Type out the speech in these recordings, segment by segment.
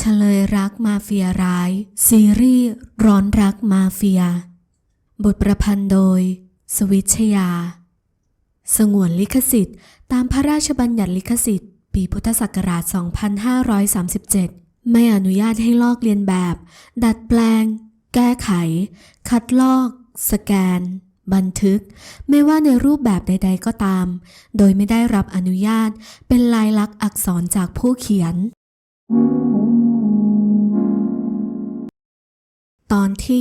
เฉลยรักมาเฟียร้าย ซีรีส์ร้อนรักมาเฟีย บทประพันธ์โดย สวิชยา สงวนลิขสิทธิ์ ตามพระราชบัญญัติลิขสิทธิ์ ปีพุทธศักราช 2537 ไม่อนุญาตให้ลอกเลียนแบบ ดัดแปลง แก้ไข คัดลอก สแกน บันทึก ไม่ว่าในรูปแบบใด ๆ ก็ตาม โดยไม่ได้รับอนุญาตเป็นลายลักษณ์อักษรจากผู้เขียน ตอนที่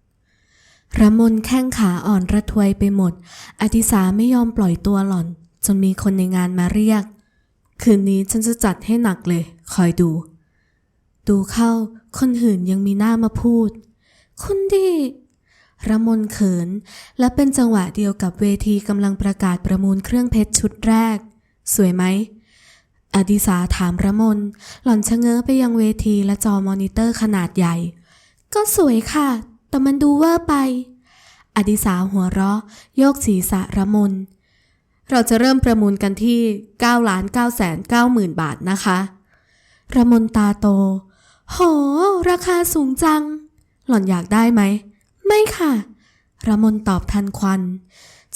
9ระมนแข้งขาอ่อนระทวยไปหมด อธิสาไม่ยอมปล่อยตัวหล่อน จนมีคนในงานมาเรียก คืนนี้ฉันจะจัดให้หนักเลย คอยดู ดูเข้า คนหื่นยังมีหน้ามาพูด คุณดีระมนเขิน และเป็นจังหวะเดียวกับเวทีกำลังประกาศประมูลเครื่องเพชรชุดแรก สวยไหม อดิสาถามระมน หล่อนชะเง้อไปยังเวทีและจอมอนิเตอร์ขนาดใหญ่ ก็สวยค่ะ แต่มันดูเวอร์ไป อดิสาหัวเราะ โยกศีรษะระมน เราจะเริ่มประมูลกันที่9ล้าน9แสน9หมื่นบาทนะคะ ระมนตาโต โห ราคาสูงจัง หล่อนอยากได้ไหม ไม่ค่ะ ระมนตอบทันควัน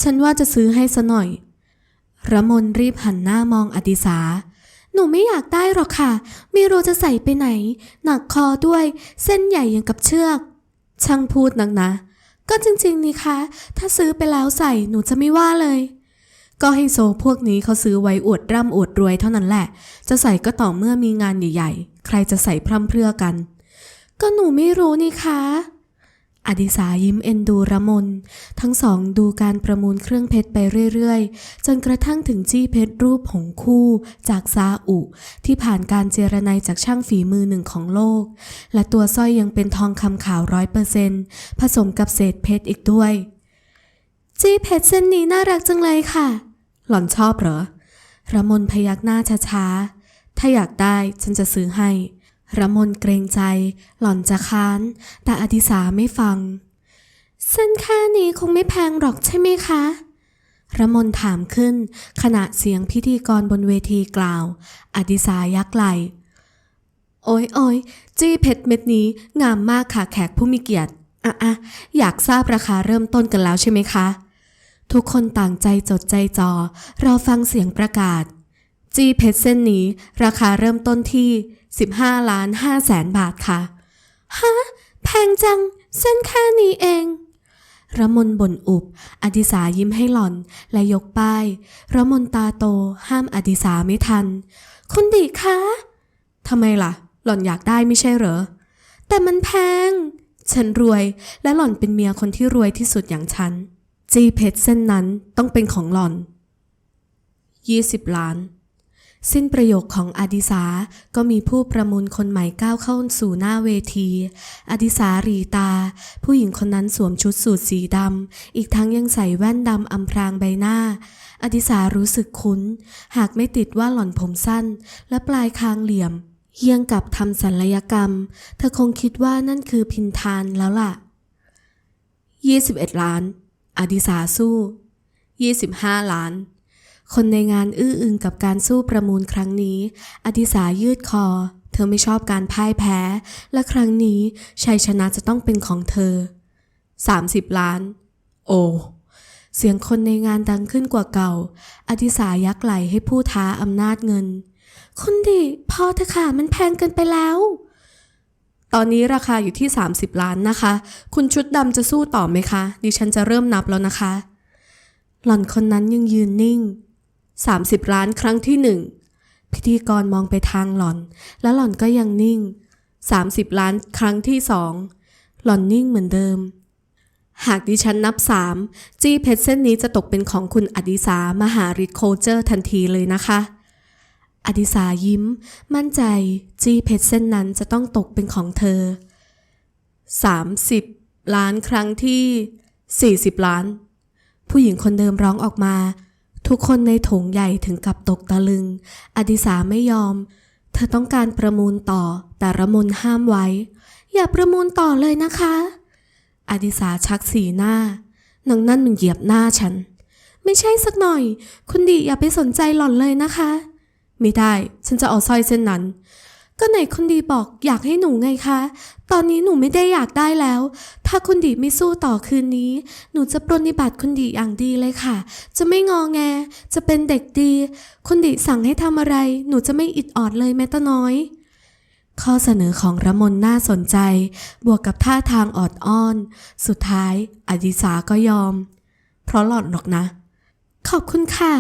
ฉันว่าจะซื้อให้ซะหน่อย ระมนรีบหันหน้ามองอดิสา หนูไม่อยากได้หรอกค่ะ ไม่รู้จะใส่ไปไหน หนักคอด้วย เส้นใหญ่อย่างกับเชือก ช่างพูดนักนะ ก็จริงๆนี่คะ ถ้าซื้อไปแล้วใส่หนูจะไม่ว่าเลย ก็ให้โซพวกนี้เขาซื้อไว้อวดร่ำอวดรวยเท่านั้นแหละ จะใส่ก็ต่อเมื่อมีงานใหญ่ ๆ ใครจะใส่พร่ำเพรื่อกัน ก็หนูไม่รู้นี่คะ อดิสายิ้มเอ็นดูระมน ทั้งสองดูการประมูลเครื่องเพชรไปเรื่อยๆ จนกระทั่งถึงจี้เพชรรูปผงคู่จากซาอุ ที่ผ่านการเจรไนายจากช่างฝีมือหนึ่งของโลก และตัวสร้อยยังเป็นทองคำขาวร้อยเปอร์เซนต์ผสมกับเศษเพชรอีกด้วย จี้เพชรเส้นนี้น่ารักจังเลยค่ะ หล่อนชอบเหรอระมนพยักหน้าช้าๆ ถ้าอยากได้ฉันจะซื้อให้ ระมนเกรงใจ หล่อนจะค้าน แต่อดิสาไม่ฟัง เส้นแค่นี้คงไม่แพงหรอกใช่ไหมคะระมนถามขึ้น ขณะเสียงพิธีกรบนเวทีกล่าวอดิสายักไหลโอ้ยโอ้ยจี้เพชรเม็ดนี้งามมากค่ะแขกผู้มีเกียรติอะอะอยากทราบราคาเริ่มต้นกันแล้วใช่ไหมคะ ทุกคนต่างใจจดใจจ่อรอฟังเสียงประกาศ จี้เพชรเส้นนี้ ราคาเริ่มต้นที่ 15 ล้าน5แสนบาทค่ะ ฮะ แพงจัง เส้นแค่นี้เองระมนบ่นอุบ อดิสายิ้มให้หล่อน และยกป้ายระมนตาโตห้ามอดิสาไม่ทัน คุณดีคะทำไมล่ะ หล่อนอยากได้ไม่ใช่เหรอ แต่มันแพง ฉันรวยและหล่อนเป็นเมียคนที่รวยที่สุดอย่างฉัน จีเพชรเส้นนั้นต้องเป็นของหล่อน 20 ล้าน สิ้นประโยคของอดิสา ก็มีผู้ประมูลคนใหม่ก้าวเข้าสู่หน้าเวที อดิสารีตา ผู้หญิงคนนั้นสวมชุดสูทสีดำ อีกทั้งยังใส่แว่นดำอำพรางใบหน้า อดิสารู้สึกคุ้น หากไม่ติดว่าหล่อนผมสั้น และปลายคางเหลี่ยม เยี่ยงกับทำศัลยกรรม เธอคงคิดว่านั่นคือพินทานแล้วล่ะ 21 ล้าน อดิสาสู้ 25 ล้าน คนในงานอื้ออึงกับการสู้ประมูลครั้งนี้อดิสายืดคอ เธอไม่ชอบการพ่ายแพ้ และครั้งนี้ชัยชนะจะต้องเป็นของเธอ 30 ล้าน โอ้เสียงคนในงานดังขึ้นกว่าเก่าอดิสายักไหลให้ผู้ท้าอำนาจเงิน คุณดิ พอเถอะค่ะ มันแพงเกินไปแล้ว ตอนนี้ราคาอยู่ที่ 30 ล้านนะคะ คุณชุดดำจะสู้ต่อไหมคะ ดิฉันจะเริ่มนับแล้วนะคะหล่อนคนนั้นยังยืนนิ่ง 30 ล้านครั้งที่หนึ่งพิธีกรมองไปทางหล่อน แล้วหล่อนก็ยังนิ่ง 30 ล้านครั้งที่สองหล่อนนิ่งเหมือนเดิม หากดิฉันนับสามจี้เพชรเส้นนี้จะตกเป็นของคุณอดิสามหาริโคเจอร์ทันทีเลยนะคะ อดิสายิ้ม มั่นใจ จี้เพชรเส้นนั้นจะต้องตกเป็นของเธอ 30 ล้านครั้งที่ 40 ล้าน ผู้หญิงคนเดิมร้องออกมา ทุกคนในโถงใหญ่ถึงกับตกตะลึง อดิสาไม่ยอม เธอต้องการประมูลต่อ แต่ระมนห้ามไว้ อย่าประมูลต่อเลยนะคะ อดิสาชักสีหน้า นางนั่นมันเหยียบหน้าฉัน ไม่ใช่สักหน่อย คุณดีอย่าไปสนใจหล่อนเลยนะคะ ไม่ได้ ฉันจะเอาสร้อยเส้นนั้น ก็ไหนคุณดีบอกอยากให้หนูไงคะ ตอนนี้หนูไม่ได้อยากได้แล้ว ถ้าคุณดีไม่สู้ต่อคืนนี้ หนูจะปรนนิบัติคุณดีอย่างดีเลยค่ะ จะไม่งอแง จะเป็นเด็กดี คุณดีสั่งให้ทำอะไร หนูจะไม่อิดออดเลยแม้แต่น้อย ข้อเสนอของระมนน่าสนใจ บวกกับท่าทางออดอ้อน สุดท้าย อดิสาก็ยอม เพราะหล่อนหรอกนะ ขอบคุณค่ะ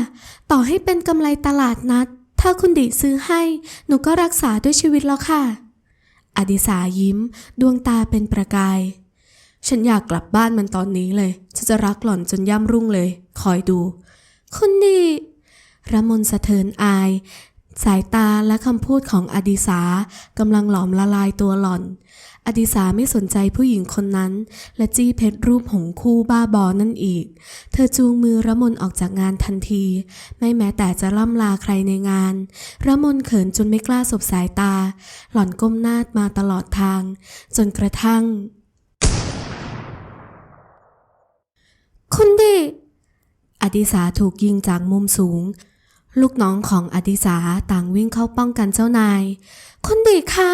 ต่อให้เป็นกำไรตลาดนัด ถ้าคุณดิซื้อให้ หนูก็รักษาด้วยชีวิตแล้วค่ะ อดิสายิ้ม ดวงตาเป็นประกาย ฉันอยากกลับบ้านมันตอนนี้เลย ฉันจะรักหล่อนจนย่ำรุ่งเลย คอยดู คุณดิระมนสะเทินอาย สายตาและคำพูดของอดิสากำลังหลอมละลายตัวหล่อน อดิสาไม่สนใจผู้หญิงคนนั้น และจี้เพชรรูปหงส์คู่บ้าบอนั่นอีก เธอจูงมือระมนออกจากงานทันที ไม่แม้แต่จะล่ำลาใครในงานระมนเขินจนไม่กล้าสบสายตา หล่อนก้มหน้ามาตลอดทาง จนกระทั่ง คุณดิอดิสาถูกยิงจากมุมสูง ลูกน้องของอดิสาต่างวิ่งเข้าป้องกันเจ้านาย คุณดิคะ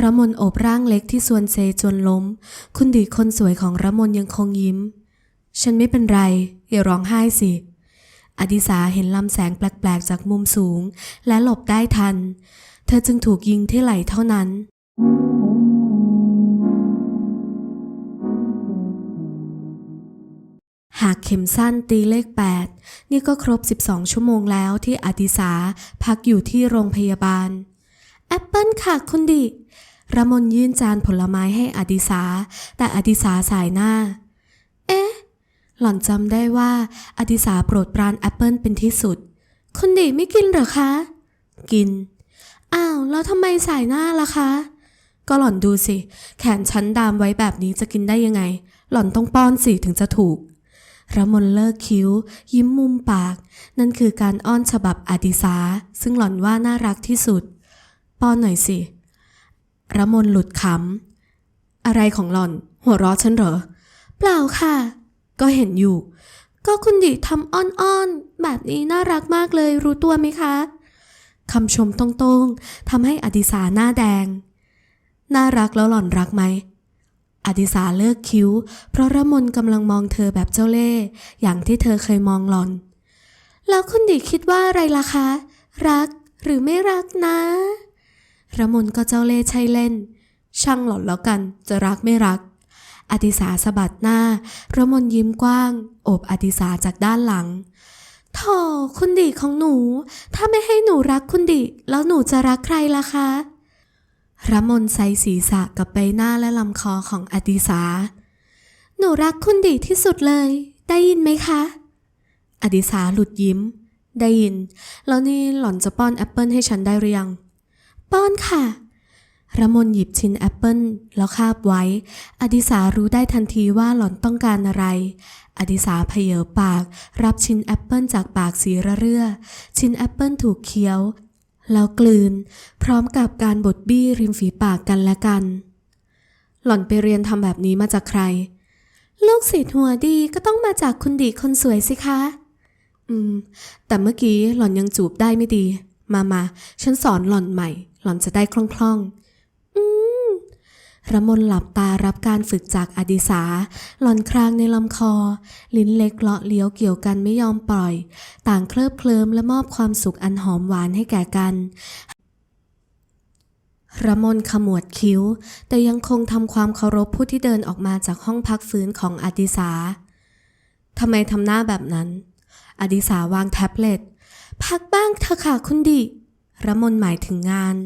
ระมนโอบร่างเล็กที่ส่วนเซจนล้ม คุณดิคนสวยของระมนยังคงยิ้ม ฉันไม่เป็นไร อย่าร้องไห้สิ อดิสาเห็นลำแสงแปลกๆจากมุมสูง และหลบได้ทัน เธอจึงถูกยิงที่ไหล่เท่านั้น หากเข็มสั้นตีเลข 8 นี่ก็ครบ 12 ชั่วโมงแล้วที่อดิสาพักอยู่ที่โรงพยาบาล แอปเปิลค่ะคุณดิระมนยื่นจานผลไม้ให้อดิสา แต่อดิสาสายหน้า เอ๊ะ หล่อนจำได้ว่าอดิสาโปรดปรานแอปเปิลเป็นที่สุด คุณดิไม่กินหรอคะ กิน อ้าว แล้วทำไมสายหน้าล่ะคะ ก็หล่อนดูสิ แขนฉันดามไว้แบบนี้จะกินได้ยังไง หล่อนต้องป้อนสิถึงจะถูกระมนเลิกคิ้ว ยิ้มมุมปาก นั่นคือการอ้อนฉบับอดิสา ซึ่งหล่อนว่าน่ารักที่สุด ป้อนหน่อยสิระมนหลุดขำอะไรของหล่อน หัวเราะฉันเหรอ เปล่าค่ะ ก็เห็นอยู่ ก็คุณดิทำอ้อนๆ แบบนี้น่ารักมากเลยรู้ตัวไหมคะคำชมตรงๆทำให้อดิสาหน้าแดง น่ารักแล้วหล่อนรักไหม อดิสาเลิกคิ้ว เพราะระมนกำลังมองเธอแบบเจ้าเล่ห์อย่างที่เธอเคยมองหล่อน แล้วคุณดิคิดว่าอะไรล่ะคะ รักหรือไม่รักนะ ระมนก็เจ้าเล่ใช่เล่น ช่างหล่อนแล้วกันจะรักไม่รักอดิสาสะบัดหน้า ระมนยิ้มกว้าง โอบอดิสาจากด้านหลังโธ่คุณดิของหนู ถ้าไม่ให้หนูรักคุณดิ แล้วหนูจะรักใครล่ะคะระมนใส่ศีรษะกับใบหน้าและลำคอของอดิสา หนูรักคุณดีที่สุดเลย ได้ยินไหมคะ อดิสาหลุดยิ้ม ได้ยิน แล้วนี่หล่อนจะป้อนแอปเปิลให้ฉันได้หรือยัง ป้อนค่ะระมนหยิบชิ้นแอปเปิลแล้วคาบไว้ อดิสารู้ได้ทันทีว่าหล่อนต้องการอะไร อดิสาเพเยอปาก รับชิ้นแอปเปิลจากปากสีระเรื่อ ชิ้นแอปเปิลถูกเคี้ยว แล้วกลืน พร้อมกับการบดบี้ริมฝีปากกันและกัน หล่อนไปเรียนทำแบบนี้มาจากใคร ลูกศิษย์หัวดีก็ต้องมาจากคุณดีคนสวยสิคะ อืม แต่เมื่อกี้หล่อนยังจูบได้ไม่ดี มามาฉันสอนหล่อนใหม่ หล่อนจะได้คล่องๆ อืมระมนหลับตารับการฝึกจากอดิสา หล่อนครางในลำคอ ลิ้นเล็กเลาะเลี้ยวเกี่ยวกันไม่ยอมปล่อย ต่างเคลิบเคลิ้มและมอบความสุขอันหอมหวานให้แก่กันระมนขมวดคิ้ว แต่ยังคงทำความเคารพผู้ที่เดินออกมาจากห้องพักฟื้นของอดิสาทำไมทำหน้าแบบนั้น อดิสาวางแท็บเล็ต พักบ้างเถอะค่ะคุณดิระมนหมายถึงงาน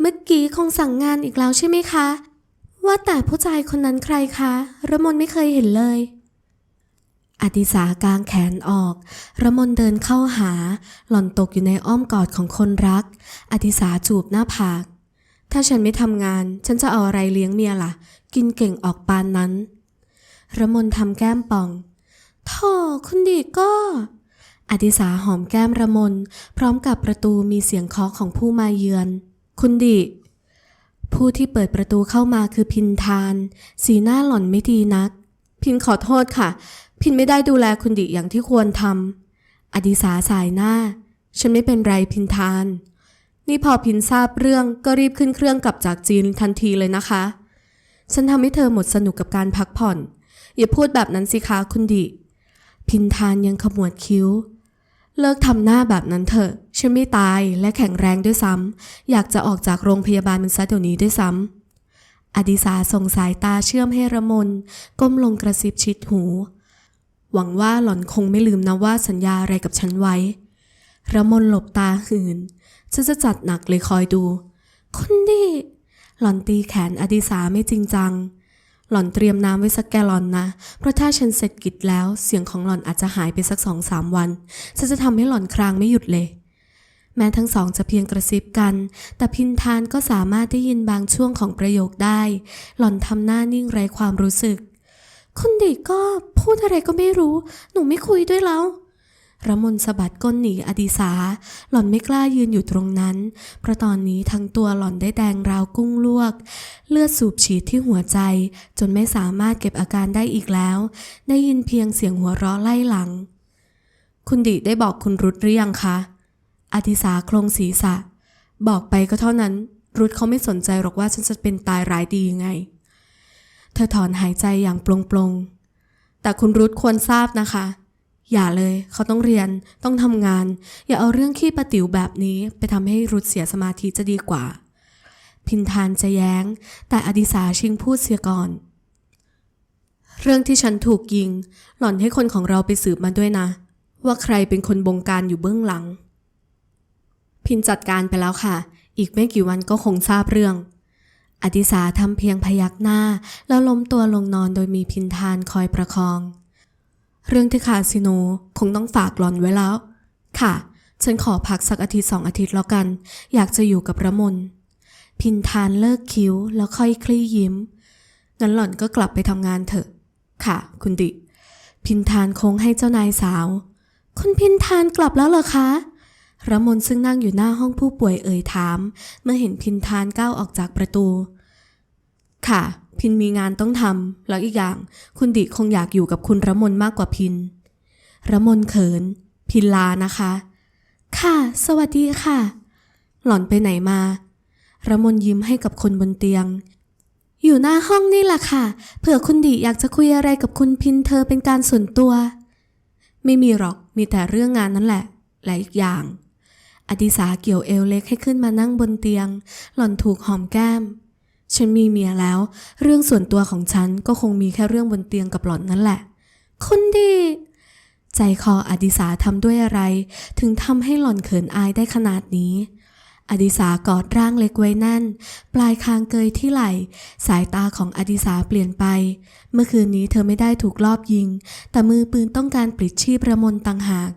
เมื่อกี้คงสั่งงานอีกแล้วใช่ไหมคะ ว่าแต่ผู้ชายคนนั้นใครคะระมนไม่เคยเห็นเลยอดิสากางแขนออก ระมนเดินเข้าหา หล่อนตกอยู่ในอ้อมกอดของคนรัก อดิสาจูบหน้าผาก ถ้าฉันไม่ทำงาน ฉันจะเอาอะไรเลี้ยงเมียล่ะ กินเก่งออกปานนั้น ระมนทำแก้มป่องโธ่คุณดีก็ อดิสาหอมแก้มระมน พร้อมกับประตูมีเสียงเคาะของผู้มาเยือน คุณดิ ผู้ที่เปิดประตูเข้ามาคือพินทาน สีหน้าหล่อนไม่ดีนัก พินขอโทษค่ะ พินไม่ได้ดูแลคุณดิอย่างที่ควรทำอดิสาสายหน้า ฉันไม่เป็นไรพินทาน นี่พอพินทราบเรื่องก็รีบขึ้นเครื่องกลับจากจีนทันทีเลยนะคะ ฉันทำให้เธอหมดสนุกกับการพักผ่อน อย่าพูดแบบนั้นสิคะคุณดิ พินทานยังขมวดคิ้ว เลิกทำหน้าแบบนั้นเถอะ ฉันไม่ตายและแข็งแรงด้วยซ้ำ อยากจะออกจากโรงพยาบาลมันซะเดี๋ยวนี้ด้วยซ้ำ อดิสาส่งสายตาเชื่อมให้ระมน ก้มลงกระซิบชิดหู หวังว่าหล่อนคงไม่ลืมนะว่าสัญญาอะไรกับฉันไว้ ระมนหลบตาหืนฉันจะจัดหนักเลยคอยดูคุณดิหล่อนตีแขนอดิสาไม่จริงจัง หล่อนเตรียมน้ำไว้สักแกลลอนนะ เพราะถ้าฉันเสร็จกิจแล้ว เสียงของหล่อนอาจจะหายไปสักสองสามวันฉันจะทำให้หล่อนครางไม่หยุดเลย แม้ทั้งสองจะเพียงกระซิบกัน แต่พินทานก็สามารถได้ยินบางช่วงของประโยคได้ หล่อนทำหน้านิ่งไร้ความรู้สึก คุณดิก็พูดอะไรก็ไม่รู้ หนูไม่คุยด้วยแล้ว ระมนสะบัดก้นหนีอดีสา หล่อนไม่กล้ายืนอยู่ตรงนั้น เพราะตอนนี้ทั้งตัวหล่อนได้แดงราวกุ้งลวก เลือดสูบฉีดที่หัวใจ จนไม่สามารถเก็บอาการได้อีกแล้ว ได้ยินเพียงเสียงหัวเราะไล่หลัง คุณดิได้บอกคุณรุตหรือยังคะอดิสาโครงศีรษะ บอกไปก็เท่านั้น รุตเขาไม่สนใจหรอกว่าฉันจะเป็นตายร้ายดียังไง เธอถอนหายใจอย่างปลงๆแต่คุณรุตควรทราบนะคะ อย่าเลย เขาต้องเรียน ต้องทำงาน อย่าเอาเรื่องขี้ประติ๋วแบบนี้ไปทำให้รุตเสียสมาธิจะดีกว่า พินทานจะแย้ง แต่อดิสาชิงพูดเสียก่อน เรื่องที่ฉันถูกยิง หล่อนให้คนของเราไปสืบมาด้วยนะ ว่าใครเป็นคนบงการอยู่เบื้องหลัง พินจัดการไปแล้วค่ะ อีกไม่กี่วันก็คงทราบเรื่องอดิสาทำเพียงพยักหน้า แล้วล้มตัวลงนอนโดยมีพินทานคอยประคอง เรื่องที่คาสิโนคงต้องฝากหลอนไว้แล้ว ค่ะ ฉันขอพักสักอาทิตย์สองอาทิตย์แล้วกัน อยากจะอยู่กับระมน พินทานเลิกคิ้วแล้วค่อยคลี่ยิ้ม งั้นหล่อนก็กลับไปทำงานเถอะ ค่ะ คุณดิ พินทานโค้งให้เจ้านายสาว คุณพินทานกลับแล้วเหรอคะระมนซึ่งนั่งอยู่หน้าห้องผู้ป่วยเอ่ยถาม เมื่อเห็นพินทานก้าวออกจากประตู ค่ะ พินมีงานต้องทำแล้วอีกอย่าง คุณดิคงอยากอยู่กับคุณระมนมากกว่าพินระมนเขิน พินลานะคะ ค่ะ สวัสดีค่ะ หล่อนไปไหนมาระมนยิ้มให้กับคนบนเตียง อยู่หน้าห้องนี่แหละค่ะ เผื่อคุณดิอยากจะคุยอะไรกับคุณพินเธอเป็นการส่วนตัว ไม่มีหรอกมีแต่เรื่องงานนั่นแหละ และอีกอย่างอดิสาเกี่ยวเอวเล็กให้ขึ้นมานั่งบนเตียง หล่อนถูกหอมแก้ม ฉันมีเมียแล้ว เรื่องส่วนตัวของฉันก็คงมีแค่เรื่องบนเตียงกับหล่อนนั่นแหละคุณดี ใจคออดิสาทำด้วยอะไร ถึงทำให้หล่อนเขินอายได้ขนาดนี้ อดิสากอดร่างเล็กไว้แน่น ปลายคางเกยที่ไหล่ สายตาของอดิสาเปลี่ยนไป เมื่อคืนนี้เธอไม่ได้ถูกลอบยิง แต่มือปืนต้องการปลิดชีพระมนต่างหาก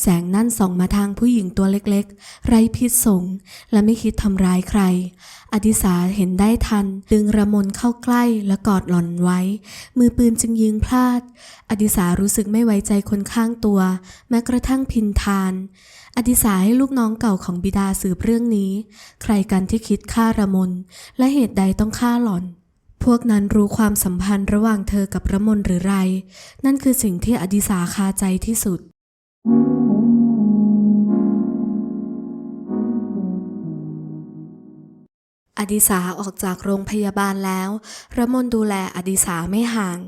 แสงนั่นส่องมาทางผู้หญิงตัวเล็กๆ ไร้พิษสงและไม่คิดทำร้ายใคร อดิสาเห็นได้ทัน ดึงระมนเข้าใกล้และกอดหล่อนไว้ มือปืนจึงยิงพลาด อดิสารู้สึกไม่ไว้ใจคนข้างตัว แม้กระทั่งพินทาน อดิสาให้ลูกน้องเก่าของบิดาสืบเรื่องนี้ ใครกันที่คิดฆ่าระมน และเหตุใดต้องฆ่าหล่อน พวกนั้นรู้ความสัมพันธ์ระหว่างเธอกับระมนหรือไร นั่นคือสิ่งที่อดิสาคาใจที่สุด อดิสาออกจากโรงพยาบาลแล้ว ระมนดูแลอดิสาไม่ห่าง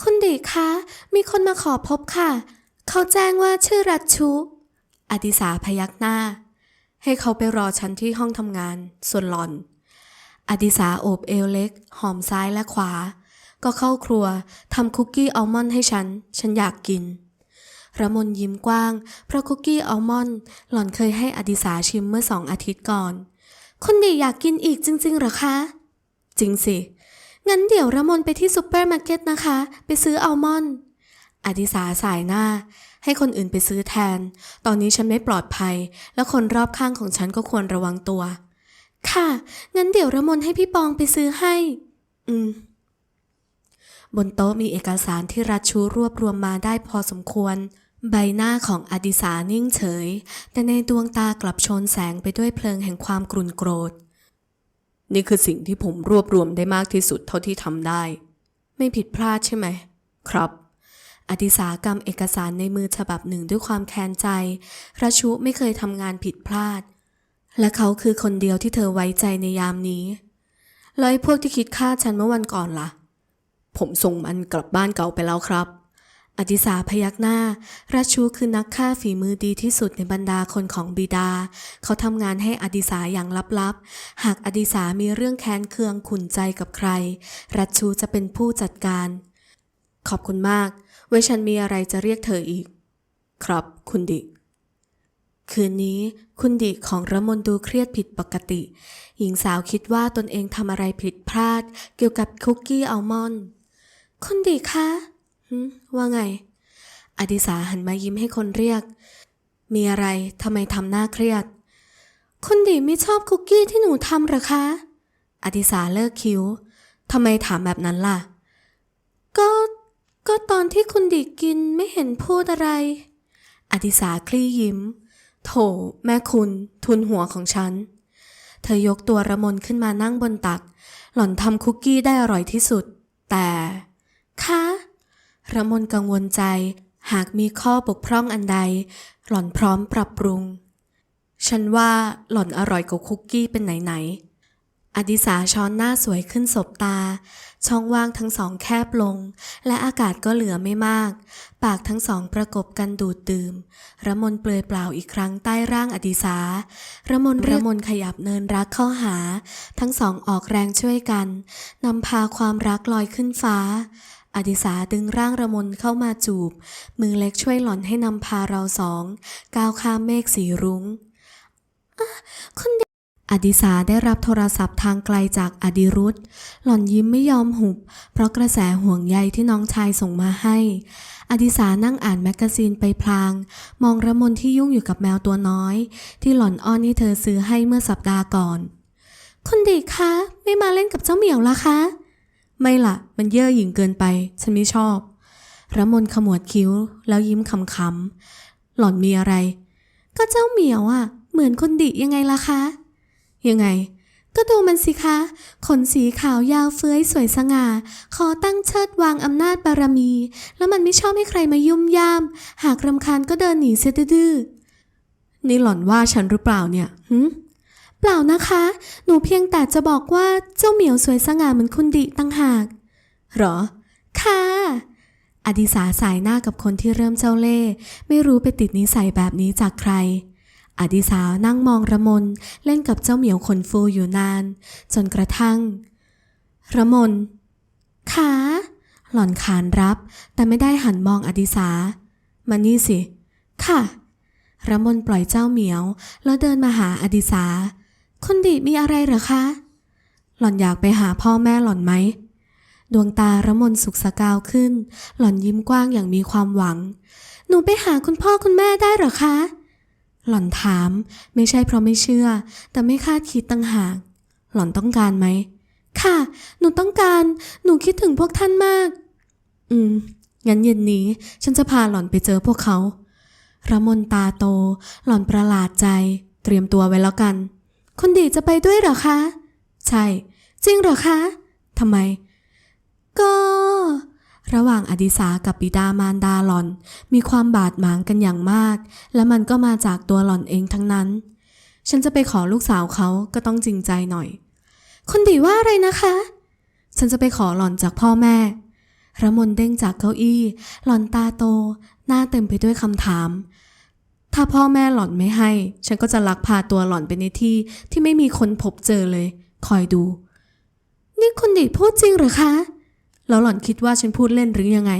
คุณดิคะ มีคนมาขอพบค่ะ เขาแจ้งว่าชื่อรัชชุ อดิสาพยักหน้า ให้เขาไปรอฉันที่ห้องทำงาน ส่วนหลอน อดิสาโอบเอวเล็ก หอมซ้ายและขวา ก็เข้าครัวทำคุกกี้อัลมอนด์ให้ฉัน ฉันอยากกินระมนยิ้มกว้าง เพราะคุกกี้อัลมอนด์หล่อนเคยให้อดิสาชิมเมื่อสองอาทิตย์ก่อน คุณดิอยากกินอีกจริงๆเหรอคะ จริงสิ งั้นเดี๋ยวระมนไปที่ซูเปอร์มาร์เก็ตนะคะ ไปซื้ออัลมอนด์ อดิสาสายหน้า ให้คนอื่นไปซื้อแทน ตอนนี้ฉันไม่ปลอดภัย และคนรอบข้างของฉันก็ควรระวังตัว ค่ะ งั้นเดี๋ยวระมนให้พี่ปองไปซื้อให้ อืม บนโต๊ะมีเอกสารที่รัชชูรวบรวมมาได้พอสมควร ใบหน้าของอดิสานิ่งเฉย แต่ในดวงตากลับโชนแสงไปด้วยเพลิงแห่งความกรุนโกรธ นี่คือสิ่งที่ผมรวบรวมได้มากที่สุดเท่าที่ทำได้ ไม่ผิดพลาดใช่ไหม ครับ อดิสากรรมเอกสารในมือฉบับหนึ่งด้วยความแค้นใจรัชชุไม่เคยทำงานผิดพลาด และเขาคือคนเดียวที่เธอไว้ใจในยามนี้แล้วไอ้พวกที่คิดฆ่าฉันเมื่อวันก่อนล่ะ ผมส่งมันกลับบ้านเก่าไปแล้วครับอดิสาพยักหน้าราชูคือนักฆ่าฝีมือดีที่สุดในบรรดาคนของบิดา เขาทำงานให้อดิสาอย่างลับๆ หากอดิสามีเรื่องแค้นเคืองขุนใจกับใครรัชชูจะเป็นผู้จัดการ ขอบคุณมาก ไว้ฉันมีอะไรจะเรียกเธออีก ครับคุณดิ คืนนี้คุณดิของระมนดูเครียดผิดปกติ หญิงสาวคิดว่าตนเองทำอะไรผิดพลาด เกี่ยวกับคุกกี้อัลมอนด์คุณดิคะว่าไง อดิสาหันมายิ้มให้คนเรียก มีอะไรทำไมทำหน้าเครียด คุณดิไม่ชอบคุกกี้ที่หนูทำหรอคะ อดิสาเลิกคิ้วทำไมถามแบบนั้นล่ะ ก็ ก็ตอนที่คุณดิกินไม่เห็นพูดอะไรอดิสาคลี่ยิ้ม โถ แม่คุณ ทุนหัวของฉัน เธอยกตัวระมนขึ้นมานั่งบนตัก หล่อนทำคุกกี้ได้อร่อยที่สุด แต่ คะระมนกังวลใจ หากมีข้อบกพร่องอันใด หล่อนพร้อมปรับปรุง ฉันว่าหล่อนอร่อยกว่าคุกกี้เป็นไหนๆ อดิสาช้อนหน้าสวยขึ้นสบตา ช่องว่างทั้งสองแคบลง และอากาศก็เหลือไม่มาก ปากทั้งสองประกบกันดูดดื่มระมนเปลือยเปล่าอีกครั้งใต้ร่างอดิสาระมนระมนขยับเนินรักเข้าหา ทั้งสองออกแรงช่วยกันนำพาความรักลอยขึ้นฟ้า อดิสาดึงร่างระมนเข้ามาจูบ มือเล็กช่วยหล่อนให้นำพาเราสองก้าวข้ามเมฆสีรุง้งอะคุณดิ อดิสาได้รับโทรศัพท์ทางไกลจากอดิรุธหล่อนยิ้มไม่ยอมหุบ เพราะกระแสห่วงใยที่น้องชายส่งมาให้ อดิสานั่งอ่านแมกกาซีนไปพลาง มองระมนที่ยุ่งอยู่กับแมวตัวน้อย ที่หล่อนอ้อนให้เธอซื้อให้เมื่อสัปดาห์ก่อน คุณดิคะ ไม่มาเล่นกับเจ้าเหมียวละคะ ไม่ละมันเย่อหยิ่งเกินไป ฉันไม่ชอบระมนขมวดคิ้ว แล้วยิ้มขำๆหล่อนมีอะไร ก็เจ้าเหมียวอะ่ะ เหมือนคนดิยังไงล่ะคะ ยังไง ก็ดูมันสิคะ ขนสีขาวยาวเฟื้อยสวยสง่า ขอตั้งเชิดวางอำนาจบารมี แล้วมันไม่ชอบให้ใครมายุ่มย่าม หากรำคาญก็เดินหนีเสียดื้อนี่หล่อนว่าฉันหรือเปล่าเนี่ยหึเปล่านะคะ หนูเพียงแต่จะบอกว่าเจ้าเหมียวสวยสง่าเหมือนคุณดิตั้งหาก หรอ ค่ะ อดิสาสายหน้ากับคนที่เริ่มเจ้าเล่ ไม่รู้ไปติดนิสัยแบบนี้จากใคร อดิสาวนั่งมองระมนเล่นกับเจ้าเหมียวขนฟูอยู่นาน จนกระทั่ง ระมนขาหล่อนขานรับ แต่ไม่ได้หันมองอดิสา มานี่สิ ค่ะ ระมนปล่อยเจ้าเหมียว แล้วเดินมาหาอดิสาคุณดิมีอะไรเหรอคะ หล่อนอยากไปหาพ่อแม่หล่อนไหม ดวงตาระมนสุขสกาวขึ้น หล่อนยิ้มกว้างอย่างมีความหวัง หนูไปหาคุณพ่อคุณแม่ได้เหรอคะ หล่อนถาม ไม่ใช่เพราะไม่เชื่อ แต่ไม่คาดคิดตั้งหาก หล่อนต้องการไหม ค่ะ หนูต้องการ หนูคิดถึงพวกท่านมาก อืม งั้นเย็นนี้ ฉันจะพาหล่อนไปเจอพวกเขาระมนตาโต หล่อนประหลาดใจ เตรียมตัวไว้แล้วกัน คุณดีจะไปด้วยเหรอคะ ใช่ จริงเหรอคะทำไม ก็ ระหว่างอดิสากับบิดามารดาหลอน มีความบาดหมางกันอย่างมาก และมันก็มาจากตัวหลอนเองทั้งนั้น ฉันจะไปขอลูกสาวเขาก็ต้องจริงใจหน่อย คุณดีว่าอะไรนะคะ ฉันจะไปขอหลอนจากพ่อแม่ระมนเด้งจากเก้าอี้ หล่อนตาโต หน้าเต็มไปด้วยคำถาม ถ้าพ่อแม่หล่อนไม่ให้ ฉันก็จะลักพาตัวหล่อนไปในที่ที่ไม่มีคนพบเจอเลย คอยดู นี่คุณดิพูดจริงเหรือคะ แล้วหล่อนคิดว่าฉันพูดเล่นหรือยังไง